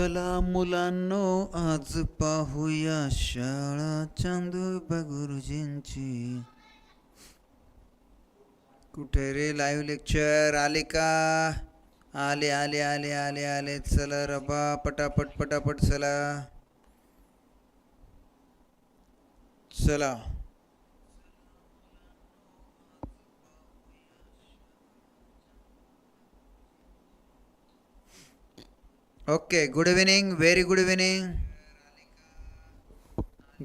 चला मुलांनो आज पाहूया शाळा चांदोबा गुरुजींची. कुठे रे लाईव्ह लेक्चर आले का? आले आले आले आले आले. चला रबा पटापट पटापट चला. चला. Okay good evening very good evening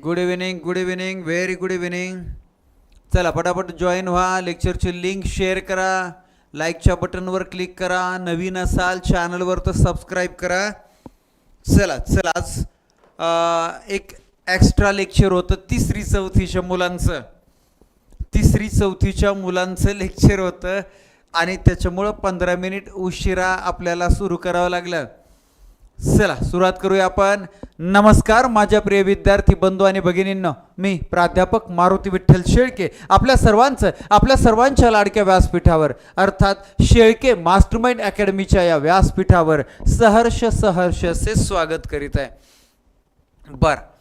good evening good evening very good evening चला पटापट जॉईन व्हा लेक्चरची लिंक शेअर करा लाईकच्या बटनवर क्लिक करा नवीन असाल चॅनलवर तर सबस्क्राईब करा. चला चला आज एक एक्स्ट्रा लेक्चर होतं तिसरी चौथीच्या मुलांचं. तिसरी चौथीच्या मुलांचं लेक्चर होतं आणि त्याच्यामुळं पंधरा मिनिट उशिरा आपल्याला सुरू करावं लागलं. चला सुरुवात करूया आपण. नमस्कार माझ्या प्रिय विद्यार्थी बंधू आणि भगिनींनो. मी प्राध्यापक मारुती विठ्ठल शेळके आपल्या सर्वांचं आपल्या सर्वांच्या लाडक्या व्यासपीठावर अर्थात शेळके मास्टरमाइंड अकॅडमीच्या या व्यासपीठावर सहर्ष सहर्ष असे स्वागत करीत आहे. बरं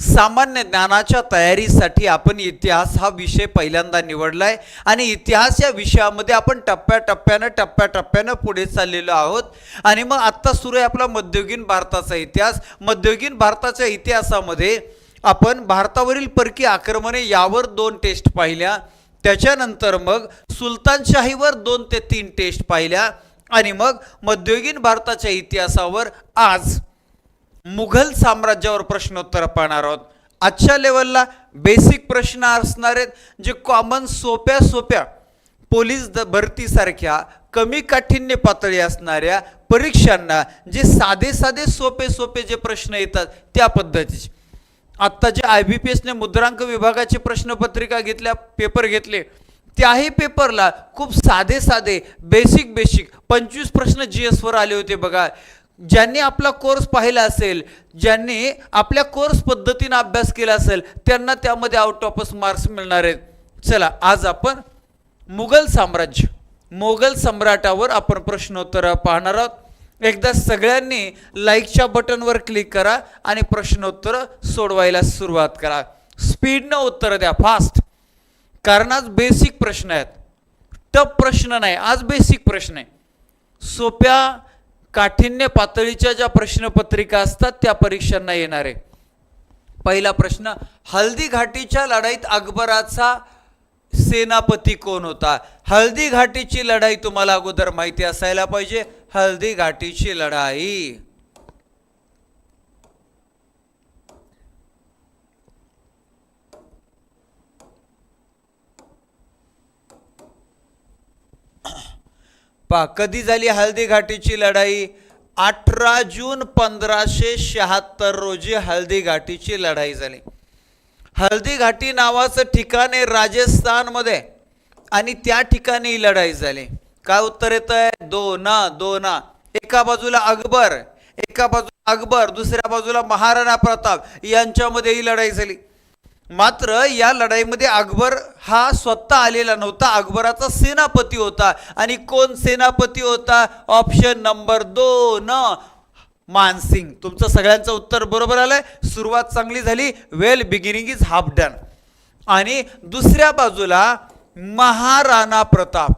सामान्य ज्ञानाच्या तयारीसाठी आपण इतिहास हा विषय पहिल्यांदा निवडला आहे आणि इतिहास या विषयामध्ये आपण टप्प्याटप्प्यानं टप्प्याटप्प्यानं पुढे चाललेलो आहोत. आणि मग आत्ता सुरू आहे आपला मध्ययुगीन भारताचा इतिहास. मध्ययुगीन भारताच्या इतिहासामध्ये आपण भारतावरील परकी आक्रमणे यावर दोन टेस्ट पाहिल्या. त्याच्यानंतर मग सुलतानशाहीवर दोन ते तीन टेस्ट पाहिल्या. आणि मग मध्ययुगीन भारताच्या इतिहासावर आज मुघल साम्राज्यावर प्रश्नोत्तर पाहणार आहोत. आजच्या लेवलला बेसिक प्रश्न असणार आहेत जे कॉमन सोप्या सोप्या पोलीस द भरतीसारख्या कमी काठिण्य पातळी असणाऱ्या परीक्षांना जे साधे साधे सोपे सोपे जे प्रश्न येतात त्या पद्धतीचे. आत्ता जे आय बी पी एसने मुद्रांक विभागाची प्रश्नपत्रिका घेतल्या पेपर घेतले त्याही पेपरला खूप साधे साधे बेसिक बेसिक पंचवीस प्रश्न जी एसवर आले होते बघा. ज्यांनी आपला कोर्स पाहिला असेल ज्यांनी आपल्या कोर्स पद्धतीनं अभ्यास केला असेल त्यांना त्यामध्ये आउट ऑफ मार्क्स मिळणार आहेत. चला आज आपण मुघल साम्राज्य मोगल सम्राटावर आपण प्रश्नोत्तर पाहणार आहोत. एकदा सगळ्यांनी लाईकच्या बटनवर क्लिक करा आणि प्रश्नोत्तर सोडवायला सुरुवात करा. स्पीडनं उत्तर द्या फास्ट कारण आज बेसिक प्रश्न आहेत. टप प्रश्न नाही आज बेसिक प्रश्न आहे. सोप्या काठिण्य पातळीच्या ज्या प्रश्नपत्रिका असतात त्या परीक्षांना येणार आहे. पहिला प्रश्न हल्दी घाटीच्या लढाईत अकबराचा सेनापती कोण होता? हल्दी घाटीची लढाई तुम्हाला अगोदर माहिती असायला पाहिजे. हल्दी घाटीची लढाई. पा कधी झाली हल्दी घाटीची लढाई? अठरा जून पंधराशे शहात्तर रोजी हल्दी घाटीची लढाई झाली. हल्दी घाटी नावाचं ठिकाण आहे राजस्थानमध्ये आणि त्या ठिकाणी ही लढाई झाली. काय उत्तर येत आहे दोना दोना. एका बाजूला अकबर एका बाजूला अकबर दुसऱ्या बाजूला महाराणा प्रताप यांच्यामध्ये ही लढाई झाली. मात्र या लढाईमध्ये अकबर हा स्वतः आलेला नव्हता. अकबराचा सेनापती होता. आणि कोण सेनापती होता? ऑप्शन नंबर दोन. मानसिंग. तुमचं सगळ्यांचं उत्तर बरोबर आलंय. सुरुवात चांगली झाली. Well beginning is half done आणि दुसऱ्या बाजूला महाराणा प्रताप.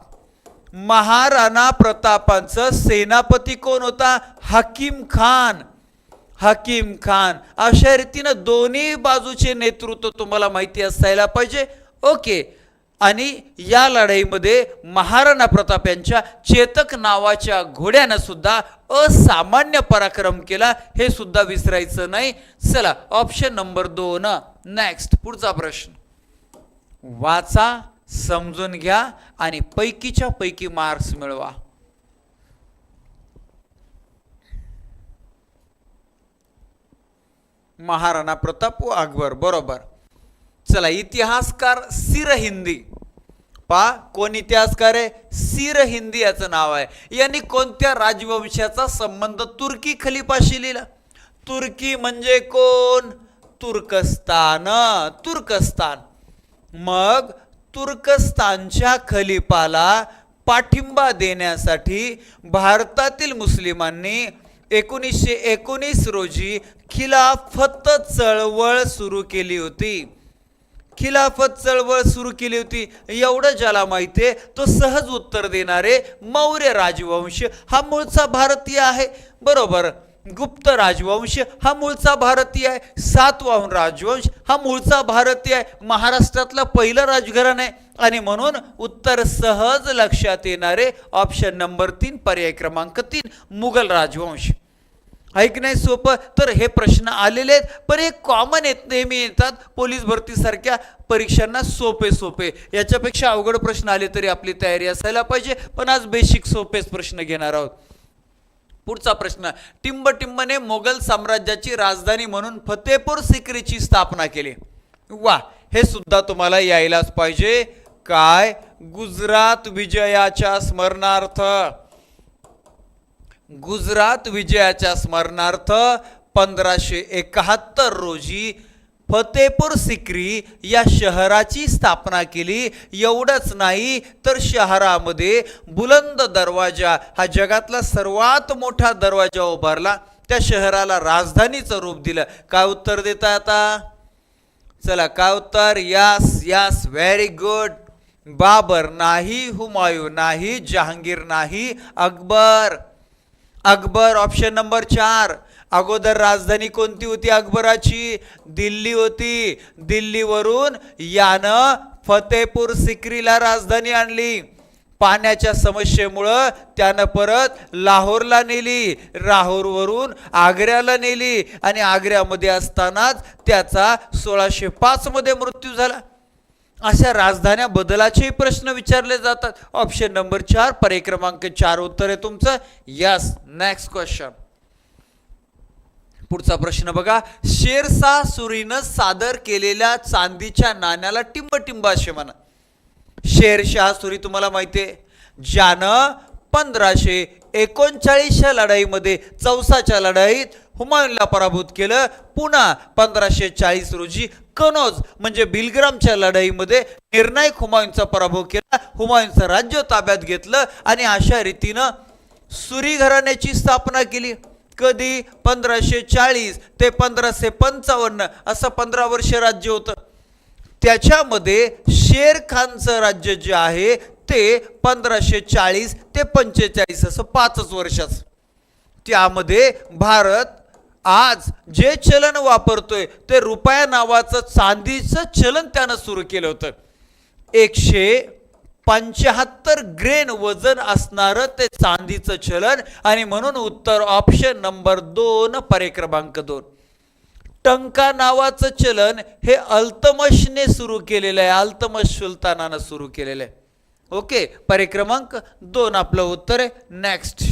महाराणा प्रतापांचं सेनापती कोण होता? हकीम खान. हकीम खान अशा रीतीनं दोन्ही बाजूचे नेतृत्व तुम्हाला माहिती असायला पाहिजे. ओके. आणि या लढाईमध्ये महाराणा प्रताप यांच्या चेतक नावाच्या घोड्यानं सुद्धा असामान्य पराक्रम केला. हे सुद्धा विसरायचं नाही. चला ऑप्शन नंबर दोन. नेक्स्ट पुढचा प्रश्न. वाचा समजून घ्या आणि पैकीच्या पैकी मार्क्स मिळवा. महाराणा प्रताप व अकबर बरोबर. चला इतिहासकार सिर हिंदी. पा कोण इतिहासकार आहे? सिर हिंदी याचं नाव आहे. यांनी कोणत्या राजवंशाचा संबंध तुर्की खलिफाशी लिहिला? तुर्की म्हणजे कोण? तुर्कस्तान तुर्कस्तान. मग तुर्कस्तानच्या खलिफाला पाठिंबा देण्यासाठी भारतातील मुस्लिमांनी एकोणीसशे एकोणीस रोजी खिलाफत चळवळ सुरू केली होती. खिलाफत चळवळ सुरू केली होती. एवढं ज्याला माहिती आहे तो सहज उत्तर देणारे मौर्य राजवंश हा मूळचा भारतीय आहे. बरोबर? गुप्त राजवंश हा मूळचा भारतीय आहे. सातवाहन राजवंश हा मूळचा भारतीय आहे. महाराष्ट्रातलं पहिलं राजघरण आहे. आणि म्हणून उत्तर सहज लक्षात येणारे ऑप्शन नंबर तीन पर्याय क्रमांक तीन मुघल राजवंश. ऐक नाही सोपं. तर हे प्रश्न आलेले आहेत पण हे कॉमन येत नेहमी येतात. पोलीस भरतीसारख्या परीक्षांना सोपे सोपे. याच्यापेक्षा अवघड प्रश्न आले तरी आपली तयारी असायला पाहिजे. पण आज बेसिक सोपेच प्रश्न घेणार आहोत. पुढचा प्रश्न. टिंबटिंबने मोगल साम्राज्याची राजधानी म्हणून फतेपूर सिक्रीची स्थापना केली. वा हे सुद्धा तुम्हाला यायलाच पाहिजे. काय? गुजरात विजयाच्या स्मरणार्थ. गुजरात विजयाच्या स्मरणार्थ पंधराशे एकाहत्तर रोजी फतेपूर सिक्री या शहराची स्थापना केली. एवढंच नाही तर शहरामध्ये बुलंद दरवाजा हा जगातला सर्वात मोठा दरवाजा उभारला. त्या शहराला राजधानीचं रूप दिलं. काय उत्तर देता आता? चला काय उत्तर? यास यास व्हेरी गुड. बाबर नाही हुमायूं नाही जहांगीर नाही अकबर. अकबर ऑप्शन नंबर चार. अगोदर राजधानी कोणती होती अकबराची? दिल्ली होती. दिल्लीवरून यानं फतेपूर सिक्रीला राजधानी आणली. पाण्याच्या समस्येमुळं त्यानं परत लाहोरला नेली. लाहोरवरून आग्र्याला नेली. आणि आग्र्यामध्ये असतानाच त्याचा सोळाशे पाचमध्ये मृत्यू झाला. अशा राजधान्या बदलाचे प्रश्न विचारले जातात. ऑप्शन नंबर चार पर्याय क्रमांक चार उत्तर आहे तुमचं. यस नेक्स्ट क्वेश्चन पुढचा प्रश्न बघा. शेरशाह सुरीनं सादर केलेल्या चांदीच्या नाण्याला टिंबटिंब असे म्हणा. शेरशाह सुरी तुम्हाला माहिती आहे ज्यानं पंधराशे एकोणचाळीसच्या लढाईमध्ये चौसाच्या लढाईत हुमायूनला पराभूत केलं. पुन्हा पंधराशे चाळीस रोजी कनोज म्हणजे बिलग्रामच्या लढाईमध्ये निर्णायक हुमायूनचा पराभव केला हुमायूनचं राज्य ताब्यात घेतलं आणि अशा रीतीनं सुरी घराण्याची स्थापना केली. कधी? पंधराशे चाळीस ते पंधराशे पंचावन्न असं पंधरा वर्ष राज्य होतं. त्याच्यामध्ये शेर खानचं राज्य जे आहे ते पंधराशे चाळीस ते पंचेचाळीस असं पाचच वर्षाचं. त्यामध्ये भारत आज जे चलन वापरतोय ते रुपया नावाचं चांदीचं चलन त्यानं सुरू केलं होतं. एकशे पंच्याहत्तर ग्रेन वजन असणारं ते चांदीचं चलन आणि म्हणून उत्तर ऑप्शन नंबर दोन पर्याय क्रमांक दोन. टंका नावाचं चलन हे अल्तमशने सुरू केलेलं आहे अल्तमश सुलतानानं सुरू केलेलं आहे. ओके पर्याय क्रमांक दोन आपलं उत्तर आहे. नेक्स्ट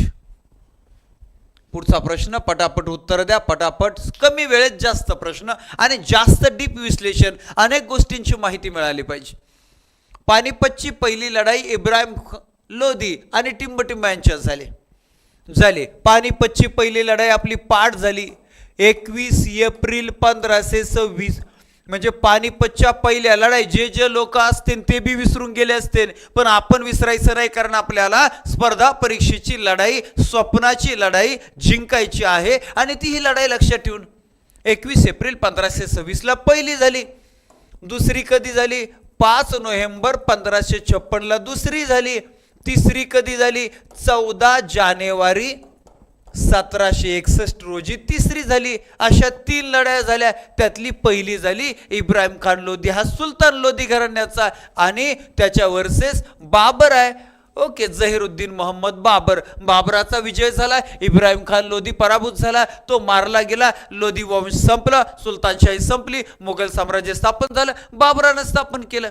पुढचा प्रश्न पटापट उत्तर द्या पटापट. कमी वेळेत जास्त प्रश्न आणि जास्त डीप विश्लेषण अनेक गोष्टींची माहिती मिळाली पाहिजे. पानिपतची पहिली लढाई इब्राहिम लोधी आणि टिंबटिंब यांच्यात झाली. झाली. पानिपतची पहिली लढाई आपली पाठ झाली. एकवीस एप्रिल पंधराशे सव्वीस म्हणजे पानिपतच्या पहिल्या लढाई जे जे लोक असतील ते बी विसरून गेले असतील. पण आपण विसरायचं नाही कारण आपल्याला स्पर्धा परीक्षेची लढाई स्वप्नाची लढाई जिंकायची आहे. आणि ती ही लढाई लक्षात ठेवून एकवीस एप्रिल पंधराशे सव्वीसला पहिली झाली. दुसरी कधी झाली? पाच नोव्हेंबर पंधराशे छप्पनला दुसरी झाली. तिसरी कधी झाली? चौदा जानेवारी सतराशे एकसष्ट रोजी तिसरी झाली. अशा तीन लढाया झाल्या. त्यातली पहिली झाली इब्राहिम खान लोधी. हा सुलतान लोधी घराण्याचा आणि त्याच्या वर्सेस बाबर आहे. ओके जहिरुद्दीन मोहम्मद बाबर. बाबराचा विजय झाला. इब्राहिम खान लोधी पराभूत झाला. तो मारला गेला. लोधी वंश संपला. सुलतानशाही संपली. मुघल साम्राज्य स्थापन झालं. बाबरानं स्थापन केलं.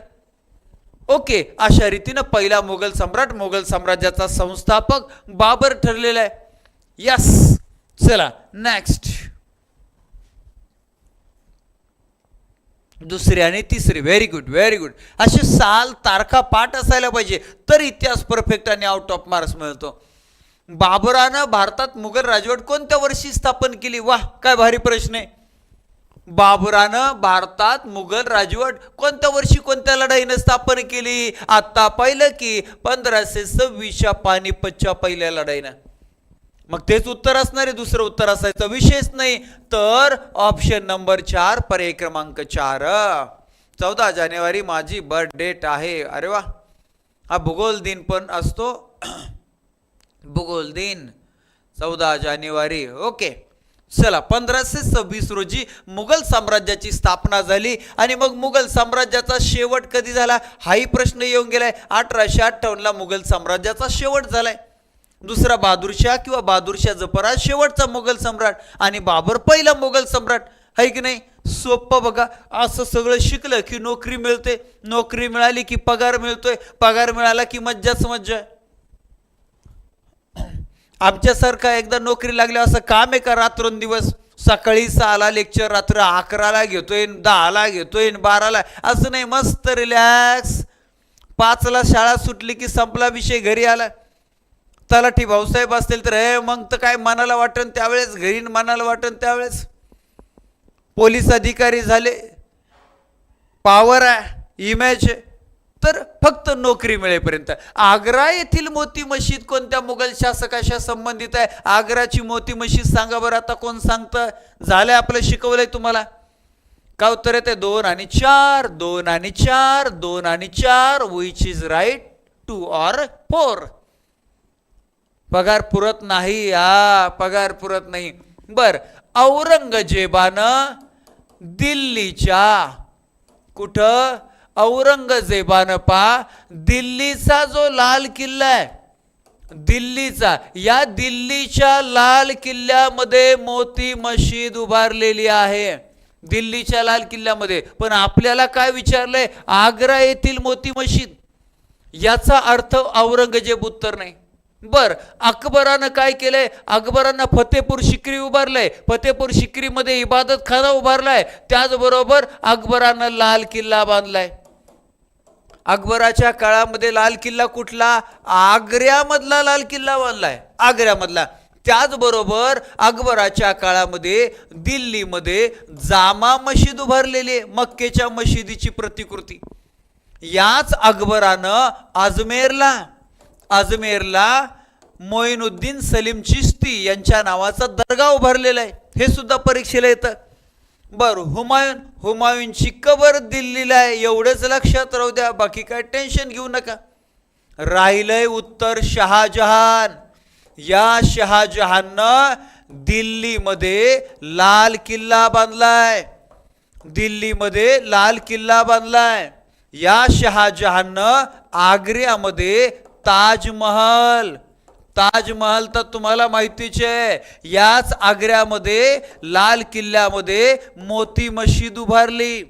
ओके अशा रीतीनं पहिला मुघल सम्राट मुघल साम्राज्याचा संस्थापक बाबर ठरलेला आहे. यस चला नेक्स्ट दुसरी आणि तिसरी. व्हेरी गुड व्हेरी गुड असे साल तारखा पाठ असायला पाहिजे तर इतिहास परफेक्ट आणि आउट ऑफ मार्क्स मिळतो. बाबरानं भारतात मुघल राजवट कोणत्या वर्षी स्थापन केली? वाह काय भारी प्रश्न आहे. बाबरानं भारतात मुघल राजवट कोणत्या वर्षी कोणत्या लढाईनं स्थापन केली? आत्ता पाहिलं की पंधराशे सव्वीसच्या पानिपतच्या पहिल्या लढाईनं. मग तेच उत्तर असणार आहे दुसरं उत्तर असायचं विशेष नाही. तर ऑप्शन नंबर चार पर्याय क्रमांक चार. चौदा जानेवारी माझी बर्थ डेट आहे. अरे वा. हा भूगोल दिन पण असतो. भूगोल दिन. चौदा जानेवारी. ओके. चला पंधराशे सव्वीस रोजी मुघल साम्राज्याची स्थापना झाली आणि मग मुघल साम्राज्याचा शेवट कधी झाला? हाही प्रश्न येऊन गेलाय. अठराशे अठ्ठावन्नला मुघल साम्राज्याचा शेवट झालाय. दुसरा बहादूरशाह किंवा बहादूरशाह जफर शेवटचा मुघल सम्राट आणि बाबर पहिला मुघल सम्राट. आहे की नाही? सोपं बघा. असं सगळं शिकलं की नोकरी मिळते. नोकरी मिळाली की पगार मिळतोय. पगार मिळाला की मज्जाच मज्जा आहे. आमच्यासारखा एकदा नोकरी लागली असं काम आहे का रात्रंदिवस? सकाळी सहाला लेक्चर रात्र अकराला घेतोय न दहाला घेतोय न बाराला. असं नाही मस्त रिलॅक्स पाचला शाळा सुटली की संपला विषय घरी आला. तलाठी भाऊसाहेब असतील तर हे मग तर काय मनाला वाटन त्यावेळेस? घरी मनाला वाटन त्यावेळेस? पोलीस अधिकारी झाले. पॉवर आहे इमेज आहे. तर फक्त नोकरी मिळेपर्यंत. आग्रा येथील मोती मशीद कोणत्या मुघल शासकाशा संबंधित आहे? आग्राची मोती मशीद सांगा बरं आता कोण सांगतं झालंय आपलं शिकवलंय तुम्हाला? का उत्तर येते दोन आणि चार दोन आणि चार दोन आणि चार which is right two or four पगार पुरत नाही हा पगार पुरत नाही. बर औरंगजेबानं दिल्लीच्या कुठं? औरंगजेबानं पा दिल्लीचा जो लाल किल्ला आहे दिल्लीचा या दिल्लीच्या लाल किल्ल्यामध्ये मोती मशीद उभारलेली आहे. दिल्लीच्या लाल किल्ल्यामध्ये. पण आपल्याला काय विचारलंय? आग्रा येथील मोती मशीद. याचा अर्थ औरंगजेब उत्तर नाही. बर अकबरानं काय केलंय? अकबरानं फतेपूर शिक्री उभारलंय. फतेपूर शिक्रीमध्ये इबादत खाना उभारलाय. त्याचबरोबर अकबरानं लाल किल्ला बांधलाय. अकबराच्या काळामध्ये लाल किल्ला कुठला? आग्र्यामधला लाल किल्ला बांधलाय. आग्र्यामधला. त्याचबरोबर अकबराच्या काळामध्ये दिल्लीमध्ये जामा मशीद उभारलेली आहे मक्केच्या मशिदीची प्रतिकृती. याच अकबरानं अजमेरला अजमेरला मोईनुद्दीन सलीम चिश्ती यांच्या नावाचा दर्गा उभारलेला आहे. हे सुद्धा परीक्षेला येतं. बरं हुमायून हुमायूनची कबर दिल्लीला आहे. एवढंच लक्षात राहू द्या. बाकी काय टेन्शन घेऊ नका. राहिलंय उत्तर शहाजहान. या शहाजहाननं दिल्लीमध्ये लाल किल्ला बांधलाय. दिल्लीमध्ये लाल किल्ला बांधलाय. या शहाजहाननं आग्र्यामध्ये ताजमहल. ताजमहल तर तुम्हाला माहितीच आहे. याच आग्र्यामध्ये लाल किल्ल्यामध्ये मोती मशीद उभारली.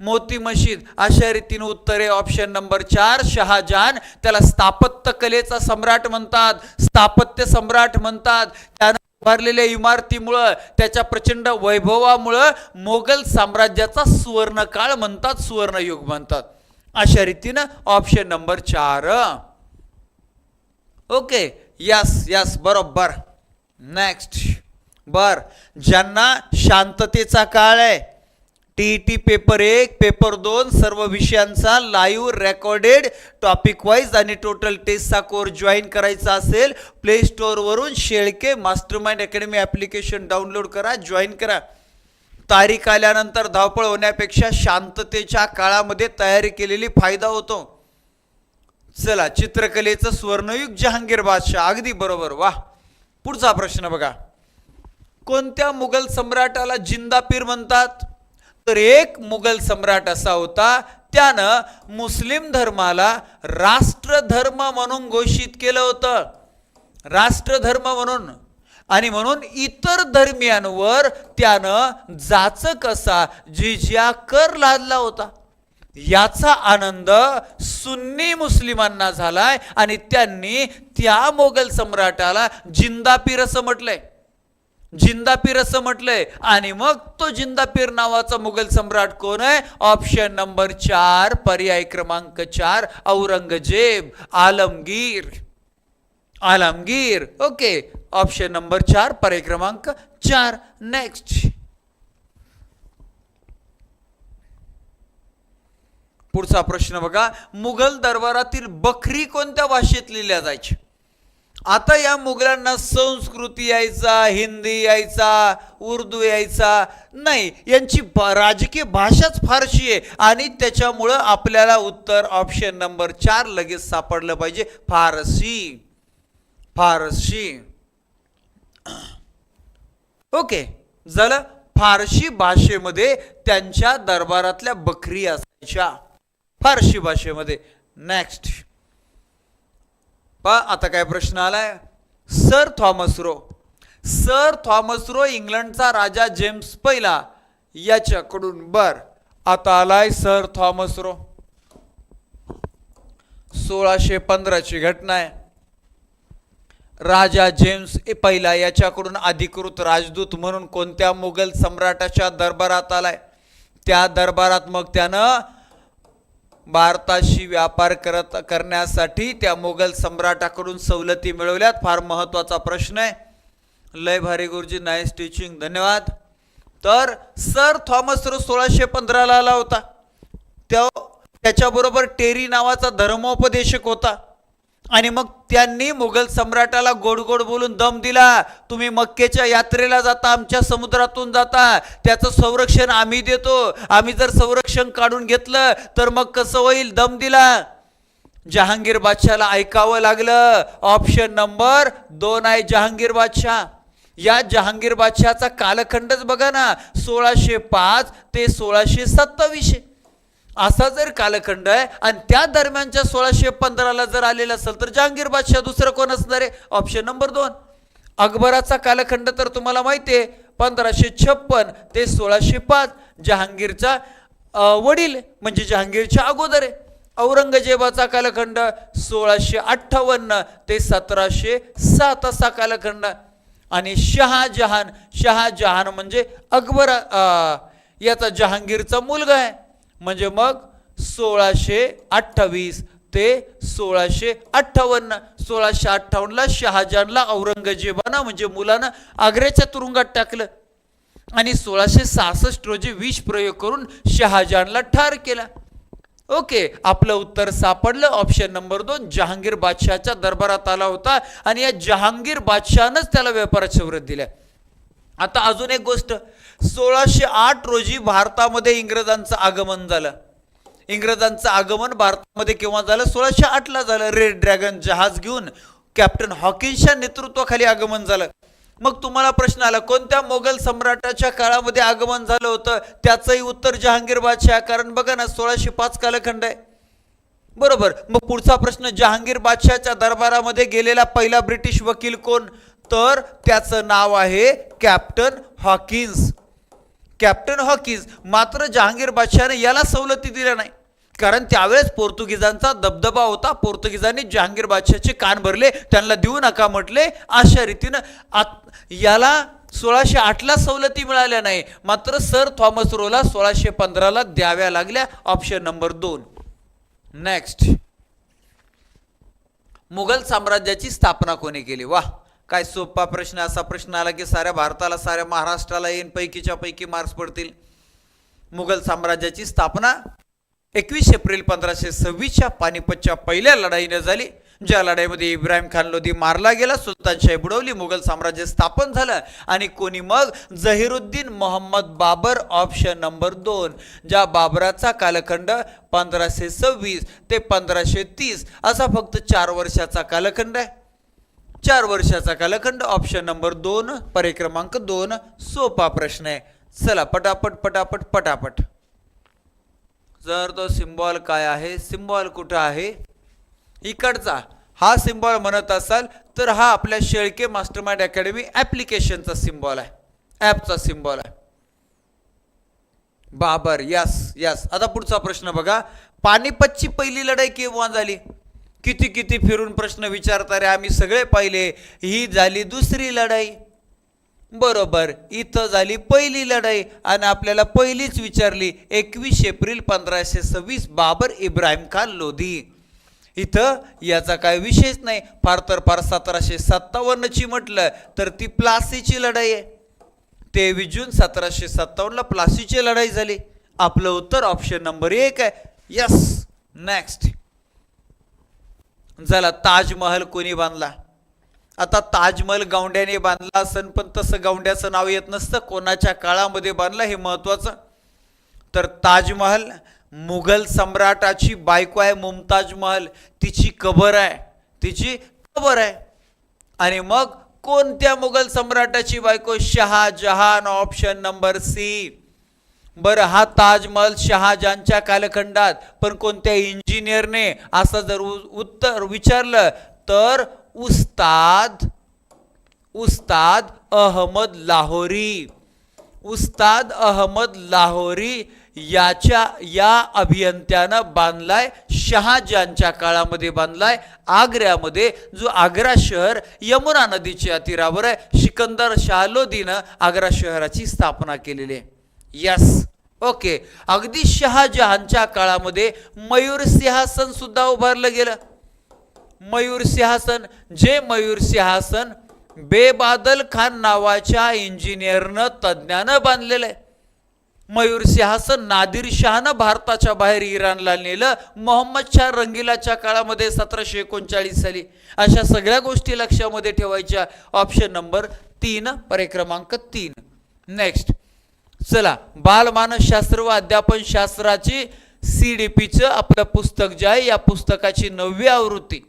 मोती मशीद अशा रीतीने उत्तरे ऑप्शन नंबर चार शहाजहान त्याला स्थापत्य कलेचा सम्राट म्हणतात. स्थापत्य सम्राट म्हणतात. त्यानं उभारलेल्या इमारतीमुळं त्याच्या प्रचंड वैभवामुळं मोगल साम्राज्याचा सुवर्णकाळ म्हणतात सुवर्णयुग म्हणतात. अशा रीतीनं ऑप्शन नंबर चार. ओके यस यस बरोबर. नेक्स्ट बर. ज्यांना शांततेचा काळ आहे टी टी पेपर एक पेपर दोन सर्व विषयांचा लाईव्ह रेकॉर्डेड टॉपिक वाईज आणि टोटल टेस्टचा कोर्स जॉईन करायचा असेल play स्टोअरवरून Shelke master mind academy application download करा जॉईन करा. तारीख आल्यानंतर धावपळ होण्यापेक्षा शांततेच्या काळामध्ये तयारी केलेली फायदा होतो. चला चित्रकलेचं स्वर्णयुग जहांगीर बादशाह अगदी बरोबर. वा पुढचा प्रश्न बघा. कोणत्या मुघल सम्राटाला जिंदापीर म्हणतात? तर एक मुघल सम्राट असा होता त्यानं मुस्लिम धर्माला राष्ट्रधर्म म्हणून घोषित केलं होतं. राष्ट्रधर्म म्हणून. आणि म्हणून इतर धर्मियांवर त्यानं जाचक असा जिजिया कर लादला होता. याचा आनंद सुन्नी मुस्लिमांना झालाय आणि त्यांनी त्या मोगल सम्राटाला जिंदापीर असं म्हटलंय. जिंदापीर असं म्हटलंय. आणि मग तो जिंदापीर नावाचा मुघल सम्राट कोण आहे? ऑप्शन नंबर चार पर्याय क्रमांक चार Aurangzeb Alamgir. Alamgir. Okay option number चार पर्याय क्रमांक चार. नेक्स्ट पुढचा प्रश्न बघा. मुघल दरबारातील बखरी कोणत्या भाषेत लिहिल्या जायची? आता या मुघलांना संस्कृती यायचा हिंदी यायचा उर्दू यायचा नाही. यांची राजकीय भाषाच फारशी आहे आणि त्याच्यामुळं आपल्याला उत्तर ऑप्शन नंबर चार लगेच सापडलं पाहिजे. फारसी. फारसी. ओके. झालं? फारशी भाषेमध्ये त्यांच्या दरबारातल्या बकरी असायच्या. फारशी भाषेमध्ये नेक्स्ट पा आता काय प्रश्न आलाय? Sir Thomas Roe. Sir Thomas Roe इंग्लंडचा राजा जेम्स पहिला याच्याकडून. बर आता आलाय सर थॉमस रो. सोळाशे पंधराची घटना आहे. राजा जेम्स ए पहिला याच्याकडून अधिकृत राजदूत म्हणून कोणत्या मुघल सम्राटाच्या दरबारात आलाय? त्या दरबारात मग त्यानं भारताशी व्यापार करत करण्यासाठी त्या मुघल सम्राटाकडून सवलती मिळवल्यात. फार महत्त्वाचा प्रश्न आहे. लय भारी गुरुजी नाईस टीचिंग धन्यवाद. तर सर थॉमस रो सोळाशे पंधराला आला होता. त्या त्याच्याबरोबर टेरी नावाचा धर्मोपदेशक होता. आणि मग त्यांनी मुघल सम्राटाला गोड गोड बोलून दम दिला. तुम्ही मक्केच्या यात्रेला जाता आमच्या समुद्रातून जाता. त्याचं संरक्षण आम्ही देतो. आम्ही जर संरक्षण काढून घेतलं तर मग कसं होईल? दम दिला. जहांगीर बादशाला ऐकावं लागलं. ऑप्शन नंबर दोन आहे जहांगीर बादशाह. या जहांगीर बादशाहचा कालखंडच बघा ना सोळाशे पाच ते सोळाशे सत्तावीसशे. असा जर कालखंड आहे आणि त्या दरम्यानच्या सोळाशे पंधराला जर आलेला असेल तर जहांगीर बादशाह दुसरं कोण असणार आहे? ऑप्शन नंबर दोन. अकबराचा कालखंड तर तुम्हाला माहिती आहे पंधराशे छप्पन ते सोळाशे पाच जहांगीरचा वडील म्हणजे जहांगीरच्या अगोदर आहे. औरंगजेबाचा कालखंड सोळाशे अठ्ठावन्न ते सतराशे सात असा कालखंड. आणि शहाजहान शहाजहान म्हणजे अकबर अं, याचा जहांगीरचा मुलगा आहे. म्हणजे मग सोळाशे अठ्ठावीस ते सोळाशे अठ्ठावन्न सोळाशे अठ्ठावन्नला शहाजहानला औरंगजेबानं म्हणजे मुलानं आग्र्याच्या तुरुंगात टाकलं. आणि सोळाशे सहासष्ट रोजी विष प्रयोग करून शहाजहानला ठार केला. ओके आपलं उत्तर सापडलं. ऑप्शन नंबर दोन जहांगीर बादशहाच्या दरबारात आला होता आणि या जहांगीर बादशहानंच त्याला व्यापाराची व्रत दिल्या आता अजून एक गोष्ट. सोळाशे आठ रोजी भारतामध्ये इंग्रजांचं आगमन झालं. इंग्रजांचं आगमन भारतामध्ये केव्हा झालं? सोळाशे आठला झालं. रेड ड्रॅगन जहाज घेऊन कॅप्टन हॉकिन्सच्या नेतृत्वाखाली आगमन झालं. मग तुम्हाला प्रश्न आला कोणत्या मोगल सम्राटाच्या काळामध्ये आगमन झालं होतं? त्याचंही उत्तर जहांगीर बादशाह कारण बघा ना सोळाशे पाच कालखंड आहे. बरोबर. मग पुढचा प्रश्न जहांगीर बादशहाच्या दरबारामध्ये गेलेला पहिला ब्रिटिश वकील कोण? तर त्याचं नाव आहे कॅप्टन हॉकिन्स कॅप्टन हॉकीज मात्र जहांगीर बादशहाने याला सवलती दिल्या नाही. कारण त्यावेळेस पोर्तुगीजांचा दबदबा होता. पोर्तुगीजांनी जहांगीर बादशाहचे कान भरले. त्यांना देऊ नका म्हटले. अशा रीतीनं आत याला सोळाशे आठला सवलती मिळाल्या नाही. मात्र सर थॉमस रोला सोळाशे पंधराला द्याव्या लागल्या. ऑप्शन नंबर दोन. नेक्स्ट मुघल साम्राज्याची स्थापना कोणी केली? वाह. काय सोपा प्रश्न असा प्रश्न आला की साऱ्या भारताला साऱ्या महाराष्ट्राला येईन पैकीच्या पैकी मार्क्स पडतील. मुघल साम्राज्याची स्थापना एकवीस एप्रिल पंधराशे सव्वीसच्या पानिपतच्या पहिल्या लढाईने झाली ज्या लढाईमध्ये इब्राहिम खान लोधी मारला गेला सुलतानशाही बुडवली मुघल साम्राज्य स्थापन झालं आणि कोणी मग? जहिरुद्दीन मोहम्मद बाबर ऑप्शन नंबर दोन ज्या बाबराचा कालखंड पंधराशे सव्वीस ते पंधराशे तीस असा फक्त चार वर्षाचा कालखंड आहे. चार वर्षाचा कालखंड ऑप्शन नंबर दोन पर्याय क्रमांक दोन सोपा प्रश्न आहे. चला पटापट पटापट पटापट. जर तो सिम्बॉल काय आहे? सिम्बॉल कुठं आहे? इकडचा. हा सिम्बॉल म्हणत असाल तर हा आपल्या शेळके मास्टरमाइंड अकॅडमी ॲप्लिकेशनचा सिम्बॉल आहे. ॲपचा सिम्बॉल आहे. बाबर यस यस आता पुढचा प्रश्न बघा. पानिपतची पहिली लढाई केव्हा झाली? किती किती फिरून प्रश्न विचारता रे आम्ही सगळे पाहिले ही झाली दुसरी लढाई. बरोबर इथं झाली पहिली लढाई आणि आपल्याला पहिलीच विचारली एकवीस एप्रिल पंधराशे सव्वीस बाबर इब्राहिम खान लोधी. इथं याचा काय विशेष नाही फार तर फार सतराशे सत्तावन्नची म्हटलं तर ती प्लासीची लढाई आहे. तेवीस जून सतराशे सत्तावन्नला प्लासीची लढाई झाली. आपलं उत्तर ऑप्शन नंबर एक आहे. यस नेक्स्ट झाला ताजमहल कोणी बांधला? आता ताजमहल गौंड्याने बांधला असन पण तसं गौंड्याचं नाव येत नसतं. कोणाच्या काळामध्ये बांधलं हे महत्वाचं? तर ताजमहल मुघल सम्राटाची बायको आहे मुमताज महल. तिची कबर आहे. तिची कबर आहे. आणि मग कोणत्या मुघल सम्राटाची बायको? Shahjahan option number C. बरं हा ताजमहल शहाजहानच्या कालखंडात पण कोणत्या इंजिनियरने असं जर उ- उत्तर विचारलं तर उस्ताद उस्ताद अहमद लाहोरी. उस्ताद अहमद लाहोरी याच्या या अभियंत्यानं बांधलाय शहाजहानच्या काळामध्ये बांधलाय आग्र्यामध्ये जो आग्रा शहर यमुना नदीच्या तीरावर आहे सिकंदर शाहलोदीनं आग्रा शहराची स्थापना केलेली आहे. यस ओके अगदी शहाजहानच्या काळामध्ये मयूर सिंहासन सुद्धा उभारलं गेलं. मयूर सिंहासन जे मयूर सिंहासन बेबादल खान नावाच्या इंजिनियरनं तज्ज्ञानं बांधलेलं आहे. मयूर सिंहासन नादिर शहानं भारताच्या बाहेर इराणला नेलं. मोहम्मद शाह रंगिलाच्या काळामध्ये सतराशे एकोणचाळीस साली. अशा सगळ्या गोष्टी लक्षामध्ये ठेवायच्या. ऑप्शन नंबर तीन परिक्रमांक तीन. नेक्स्ट चला बालमानसशास्त्र व अध्यापन शास्त्राची सी डी पीचं आपलं पुस्तक जे आहे या पुस्तकाची नववी आवृत्ती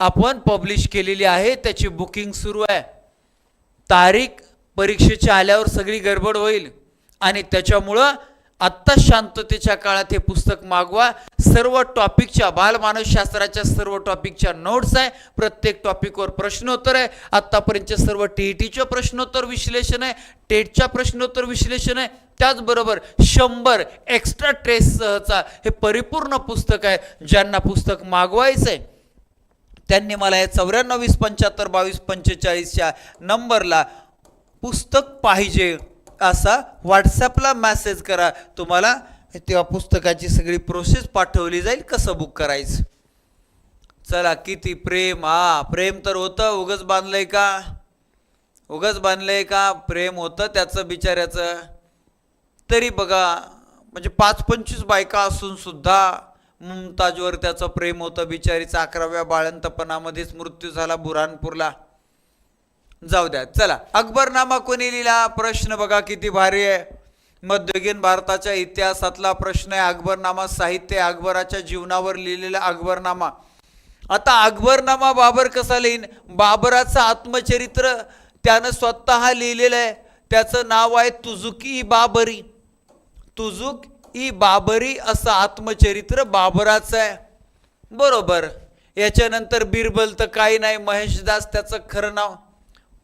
आपण पब्लिश केलेली आहे. त्याची बुकिंग सुरू आहे. तारीख परीक्षेच्या आल्यावर सगळी गडबड होईल. आणि त्याच्यामुळं आत्ता शांततेच्या काळात हे पुस्तक मागवा. सर्व टॉपिकच्या बालमानसशास्त्राच्या सर्व टॉपिकच्या नोट्स आहे. प्रत्येक टॉपिकवर प्रश्नोत्तर आहे. आत्तापर्यंतचे सर्व टी ई टीचं प्रश्नोत्तर विश्लेषण आहे. टेटच्या प्रश्नोत्तर विश्लेषण आहे. त्याचबरोबर शंभर एक्स्ट्रा ट्रेससहचा हे परिपूर्ण पुस्तक आहे ज्यांना पुस्तक मागवायचं आहे. त्यांनी मला या चौऱ्याण्णव वीस पंच्याहत्तर बावीस पंचेचाळीसच्या नंबरला पुस्तक पाहिजे असा व्हॉट्सॲपला मॅसेज करा. तुम्हाला तेव्हा पुस्तकाची सगळी प्रोसेस पाठवली जाईल कसं बुक करायचं. चला किती प्रेम. हा प्रेम तर होतं. उगच बांधलंय का? उगच बांधलंय का? प्रेम होतं त्याचं बिचाऱ्याचं. तरी बघा म्हणजे पाच पंचवीस बायका असून सुद्धा मुमताजवर त्याचं प्रेम होतं. बिचारीचा अकराव्या बाळंतपणामध्येच मृत्यू झाला बुरानपूरला जाऊ द्या. चला. अकबरनामा कोणी लिहिला? प्रश्न बघा किती भारी आहे. मध्ययुगीन भारताच्या इतिहासातला प्रश्न आहे. अकबरनामा साहित्य अकबराच्या जीवनावर लिहिलेला अकबरनामा. आता अकबरनामा बाबर कसा लिहीन? बाबराचं आत्मचरित्र त्यानं स्वतः लिहिलेलं आहे. त्याचं नाव आहे तुझुकी बाबरी. तुझुक ई बाबरी असं आत्मचरित्र बाबराचं आहे. बरोबर. याच्यानंतर बिरबल तर काही नाही. महेशदास त्याचं खरं नाव.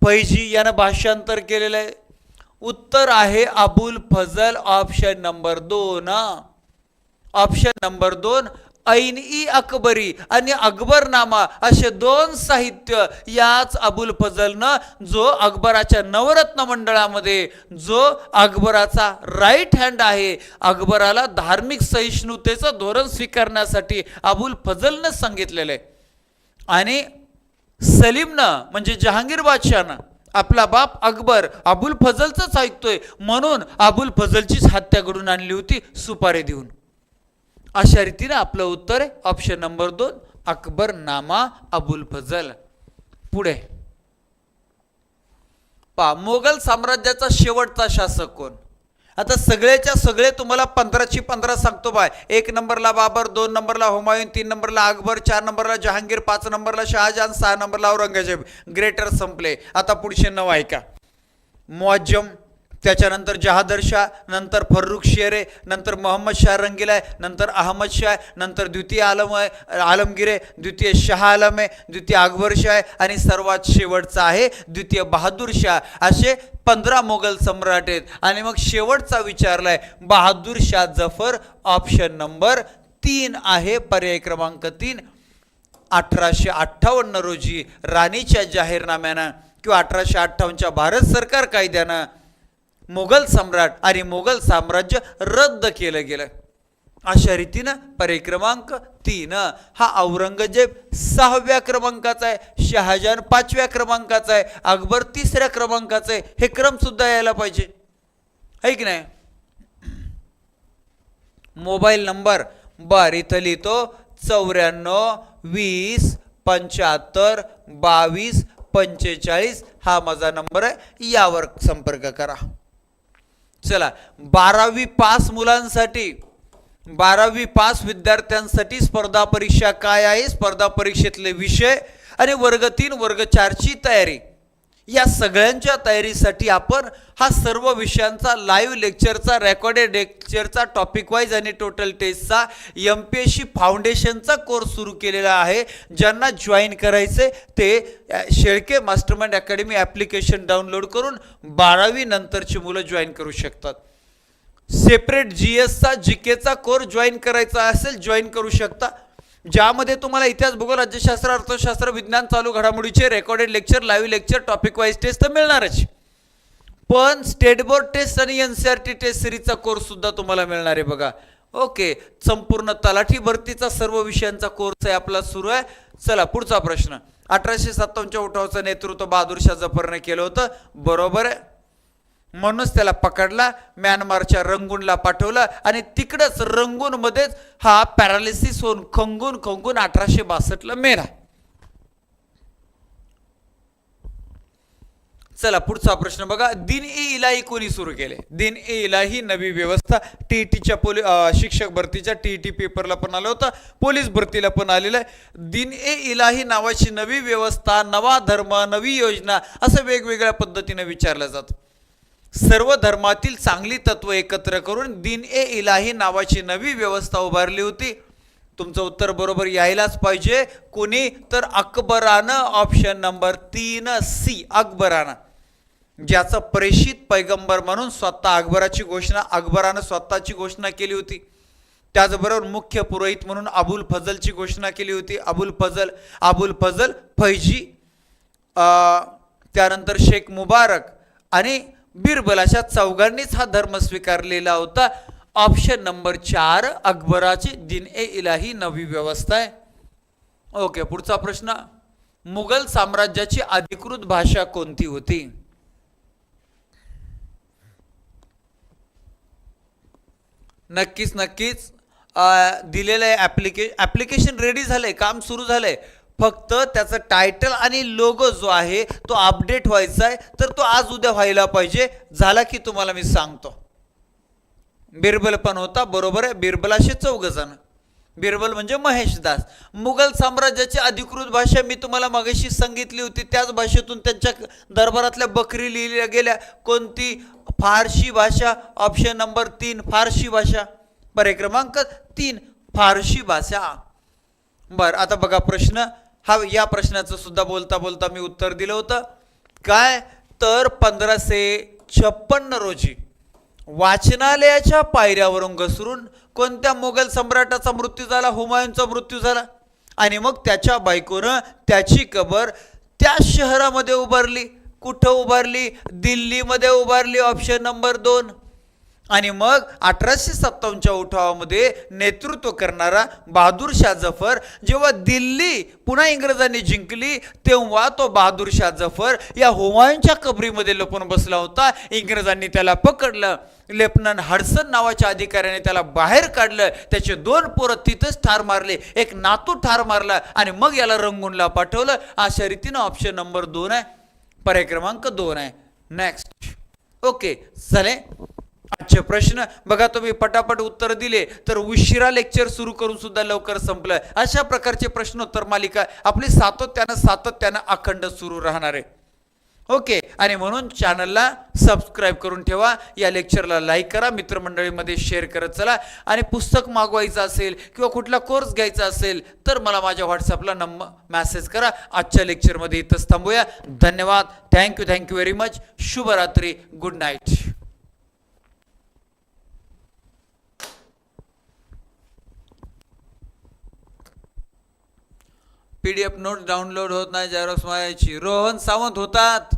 फैजी यानं भाषांतर केलेलं आहे. उत्तर आहे अबुल फजल ऑप्शन नंबर दोन ऑप्शन नंबर दोन ऐन ई अकबरी आणि अकबरनामा असे दोन साहित्य याच अबुल फजलनं जो अकबराच्या नवरत्न मंडळामध्ये जो अकबराचा राईट हँड आहे अकबराला धार्मिक सहिष्णुतेचं धोरण स्वीकारण्यासाठी अबुल फजलनं सांगितलेलं आहे. आणि सलीमनं म्हणजे जहांगीर बादशहानं आपला बाप अकबर अबुल फजलचंच ऐकतोय. म्हणून अबुल फजलचीच हत्या घडून आणली होती सुपारी देऊन. अशा रीतीनं आपलं उत्तर आहे. ऑप्शन नंबर दोन अकबर नामा अबुल फजल पुढे. पा मोगल साम्राज्याचा शेवटचा शासक कोण? आता सगळ्याच्या सगळे तुम्हाला पंधराची पंधरा सांगतो बाय. एक नंबरला बाबर दोन नंबरला हुमायून तीन नंबरला अकबर चार नंबरला जहांगीर पाच नंबरला शहाजहान सहा नंबरला औरंगजेब. ग्रेटर संपले. आता पुढचे नऊ ऐका. मुआज्जम त्याच्यानंतर जहादर शाह नंतर फर्रुख शेरे नंतर मोहम्मद शाह रंगीला आहे नंतर अहमद शाह नंतर द्वितीय आलम आहे आलमगीर आहे द्वितीय शाह आलम आहे द्वितीय अकबर शाह आहे आणि सर्वात शेवटचा आहे द्वितीय बहादूर शाह. असे पंधरा मोगल सम्राट आहेत. आणि मग शेवटचा विचारलाय बहादूर शाह जफर ऑप्शन नंबर तीन आहे पर्याय क्रमांक तीन. अठराशे अठ्ठावन्न रोजी राणीच्या जाहीरनाम्यानं किंवा अठराशे अठ्ठावन्नच्या भारत सरकार कायद्यानं मोगल सम्राट आणि मोगल साम्राज्य रद्द केलं गेलं. अशा रीतीनं परिक्रमांक तीन हा औरंगजेब सहाव्या क्रमांकाचा आहे शहाजहान पाचव्या क्रमांकाचा आहे अकबर तिसऱ्या क्रमांकाचा आहे हे क्रमसुद्धा यायला पाहिजे. ऐक की नाही? मोबाईल नंबर बर इथं लिहितो चौऱ्याण्णव वीस पंच्याहत्तर बावीस पंचेचाळीस हा माझा नंबर आहे यावर संपर्क करा. चला बारावी पास मुलांसाठी बारावी पास विद्यार्थ्यांसाठी स्पर्धा परीक्षा काय आहे? स्पर्धा परीक्षेतले विषय आणि वर्ग तीन वर्ग चारची तयारी. या सगळ्यांच्या तयारीसाठी आपण हा सर्व विषयांचा लाईव्ह लेक्चरचा रेकॉर्डेड लेक्चरचा टॉपिक वाईज आणि टोटल टेस्टचा एम पी एस सी फाउंडेशनचा कोर्स सुरू केलेला आहे. ज्यांना जॉईन करायचे ते Shelke mastermind academy application download करून बारावी नंतरची मुलं जॉईन करू शकतात. सेपरेट जी एसचा जी केचा कोर्स जॉईन करायचा असेल जॉईन करू शकता. ज्यामध्ये तुम्हाला इतिहास भूगोल राज्यशास्त्र अर्थशास्त्र विज्ञान चालू घडामोडीचे recorded lecture live lecture topic wise test तर मिळणारच. पण स्टेट बोर्ड टेस्ट आणि N C R T test सिरीजचा कोर्ससुद्धा तुम्हाला मिळणार आहे बघा. ओके संपूर्ण तलाठी भरतीचा सर्व विषयांचा कोर्स आहे आपला सुरू आहे. चला पुढचा प्रश्न. अठराशे सत्तावन्नच्या उठावाचं नेतृत्व बहादूर शाह जफरने केलं होतं. बरोबर आहे? म्हणूनच त्याला पकडला म्यानमारच्या रंगूनला पाठवलं आणि तिकडंच रंगूनमध्येच हा पॅरालिसिस होऊन खंगून खंगून अठराशे बासष्टला मेला. चला पुढचा प्रश्न बघा. दिन ए इलाही कोणी सुरू केले? दिन ए इलाही नवी व्यवस्था. टी टीच्या पोली शिक्षक भरतीच्या टी टी पेपरला पण आलं होतं. पोलीस भरतीला पण आलेलं आहे. दिन ए इलाही नावाची नवी व्यवस्था नवा धर्म नवी योजना असं वेगवेगळ्या पद्धतीने विचारलं जातं. सर्व धर्मातील चांगली तत्व एकत्र करून दिन ए इलाही नावाची नवी व्यवस्था उभारली होती. तुमचं उत्तर बरोबर यायलाच पाहिजे. कोणी? तर अकबरानं. ऑप्शन नंबर तीन सी अकबरानं. ज्याचं प्रेषित पैगंबर म्हणून स्वतः अकबराची घोषणा अकबरानं स्वतःची घोषणा केली होती. त्याचबरोबर मुख्य पुरोहित म्हणून अबुल फजलची घोषणा केली होती. अबुल फजल अबुल फजल फैजी त्यानंतर शेख मुबारक आणि बिरबल अशा चौघांनीच हा धर्म स्वीकारलेला होता. ऑप्शन नंबर चार अकबराची दिन ए इलाही नवी व्यवस्था आहे. ओके पुढचा प्रश्न. मुघल साम्राज्याची अधिकृत भाषा कोणती होती? नक्कीच नक्कीच. दिलेलं आहे ॲप्लिके ॲप्लिकेशन रेडी झालंय काम सुरू झालंय. फक्त त्याचं टायटल आणि लोगो जो आहे तो अपडेट व्हायचा आहे तर तो आज उद्या व्हायला पाहिजे. झाला की तुम्हाला मी सांगतो. बिरबल पण होता बरोबर आहे. बिरबल असे चौघ जण बिरबल म्हणजे महेशदास मुघल साम्राज्याची अधिकृत भाषा मी तुम्हाला मगाशी सांगितली होती. त्याच भाषेतून त्यांच्या दरबारातल्या बकरी लिहिल्या गेल्या. कोणती? फारशी भाषा. ऑप्शन नंबर तीन फारशी भाषा. पर्याय क्रमांक तीन फारशी भाषा. बरं आता बघा प्रश्न. हा या प्रश्नाचं सुद्धा बोलता बोलता मी उत्तर दिलं होतं. काय? तर पंधराशे छप्पन्न रोजी वाचनालयाच्या पायऱ्यावरून घसरून कोणत्या मोगल सम्राटाचा मृत्यू झाला हुमायूनचा मृत्यू झाला? आणि मग त्याच्या बायकोनं त्याची कबर त्या शहरामध्ये उभारली. कुठं उभारली? दिल्लीमध्ये उभारली. ऑप्शन नंबर दोन. आणि मग अठराशे सत्तावन्नच्या उठावामध्ये नेतृत्व करणारा बहादूर शाह जफर जेव्हा दिल्ली पुन्हा इंग्रजांनी जिंकली तेव्हा तो बहादूर शाह जफर या हुमायूनच्या कबरीमध्ये लपून बसला होता. इंग्रजांनी त्याला पकडलं. लेफ्टनंट हडसन नावाच्या अधिकाऱ्याने त्याला बाहेर काढलं. त्याचे दोन पोरं तिथंच ठार मारले. एक नातू ठार मारला आणि मग याला रंगूनला पाठवलं. अशा रीतीनं ऑप्शन नंबर दोन आहे. पर्याय क्रमांक दोन आहे. नेक्स्ट ओके चले आजचे प्रश्न बघा तुम्ही पटापट उत्तर दिले तर उशिरा लेक्चर सुरू करून सुद्धा लवकर संपलं. अशा प्रकारचे प्रश्नोत्तर मालिका आपली सातत्यानं सातत्यानं अखंड सुरू राहणार आहे. ओके आणि म्हणून चॅनलला सबस्क्राईब करून ठेवा या लेक्चरला लाईक करा मित्रमंडळीमध्ये शेअर करत चला आणि पुस्तक मागवायचं असेल किंवा कुठला कोर्स घ्यायचा असेल तर मला माझ्या व्हॉट्सअपला नंबर मॅसेज करा. आजच्या लेक्चरमध्ये इथंच थांबूया. धन्यवाद. Thank you thank you very much शुभरात्री. Good night P D F notes download होत नाही झेरॉक्स मारायची रोहन सावंत होतात.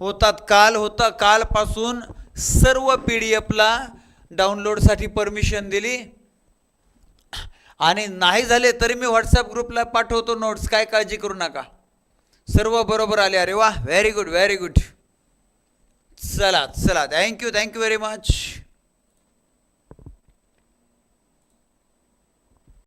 होतात. काल होता. कालपासून सर्व पी डी एफला डाउनलोडसाठी परमिशन दिली. आणि नाही झाले तरी मी व्हॉट्सअप ग्रुपला पाठवतो नोट्स. काय काळजी करू नका. सर्व बरोबर आले. अरे वा व्हेरी गुड व्हेरी गुड चला चला. Thank you thank you very much